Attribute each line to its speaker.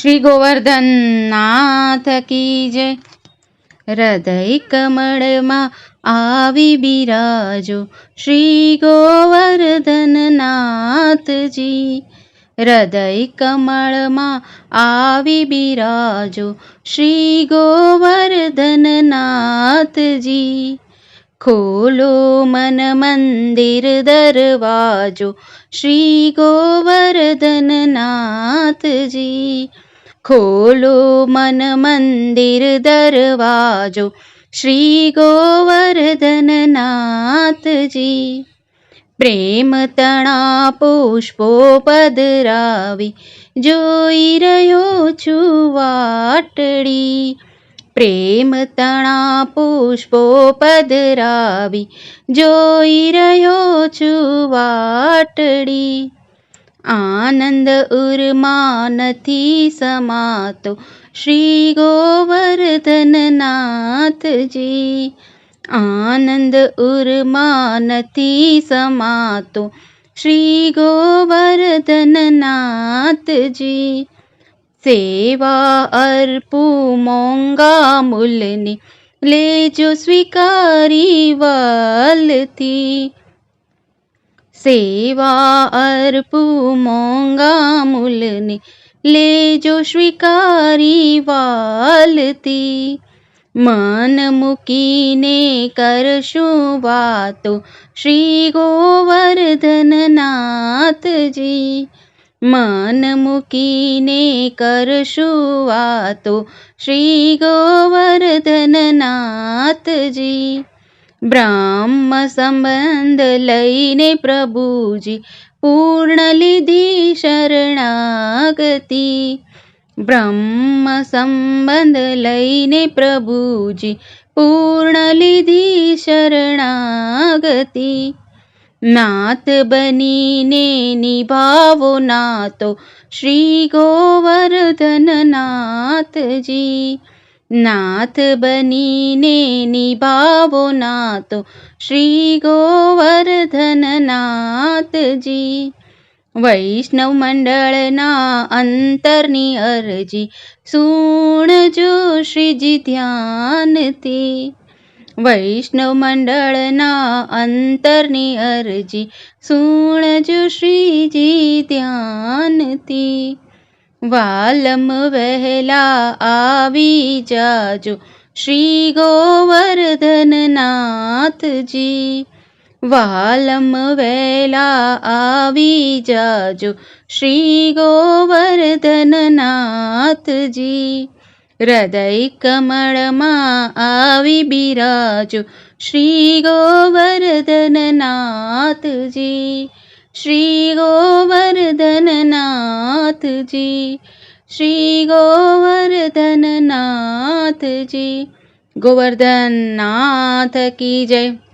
Speaker 1: શ્રી ગોવર્ધનનાથ કી જય. હૃદય કમળમાં આવી બિરાજો શ્રી ગોવર્ધનનાથજી. હૃદય કમળમાં આવી બિરાજો શ્રી ગોવર્ધનનાથજી. ખોલો મન મંદિર દરવાજો શ્રી ગોવર્ધનનાથજી. ખોલો મન મંદિર દરવાજો શ્રી ગોવર્ધનનાથજી પ્રેમ તણા પુષ્પો પધરાવી જોઈ રહ્યો છું વાટડી પ્રેમ તણા પુષ્પો પધરાવી જોઈ રહ્યો છું વાટડી આનંદ ઉર્મા નથી સમાતો શ્રી ગોવર્ધનનાથજી. આનંદ ઉર્મા નથી સમાતો શ્રી ગોવર્ધનનાથજી. સેવા અર્પું મોંઘા મૂલની લેજો સ્વીકારી વાલથી. સેવા અર્પું મોંગા મૂલને લેજો સ્વીકારી વાલતી મન મૂકીને કરશું વાતો. શ્રી ગોવર્ધનનાથજી. મન મૂકીને કરશું વાતો. શ્રી ગોવર્ધનનાથજી. બ્રહ્મ સંબંધ લઈને પ્રભુજી પૂર્ણ લીધી શરણાગતિ. બ્રહ્મ સંબંધ લઈને પ્રભુજી પૂર્ણ લીધી શરણાગતિ. નાથ બનીને નિભાવો નાતો શ્રી ગોવર્ધનનાથજી. નાથ બનીને નિભાવો નાતો શ્રી ગોવર્ધનનાથજી વૈષ્ણવ મંડળના અંતરની અરજી સુણજો શ્રીજી ધ્યાનથી વૈષ્ણવ મંડળના અંતરની અરજી સુણજો શ્રીજી ધ્યાનથી વાલમ વહેલા આવી જાજો. શ્રી ગોવર્ધનનાથજી, વાલમ વહેલા આવી જાજો. શ્રી ગોવર્ધનનાથજી, હૃદય કમળમાં આવી બિરાજો. શ્રી ગોવર્ધનનાથજી, શ્રી ગોવર્ધનનાથજી શ્રી ગોવર્ધનનાથજી ગોવર્ધનનાથ કી જય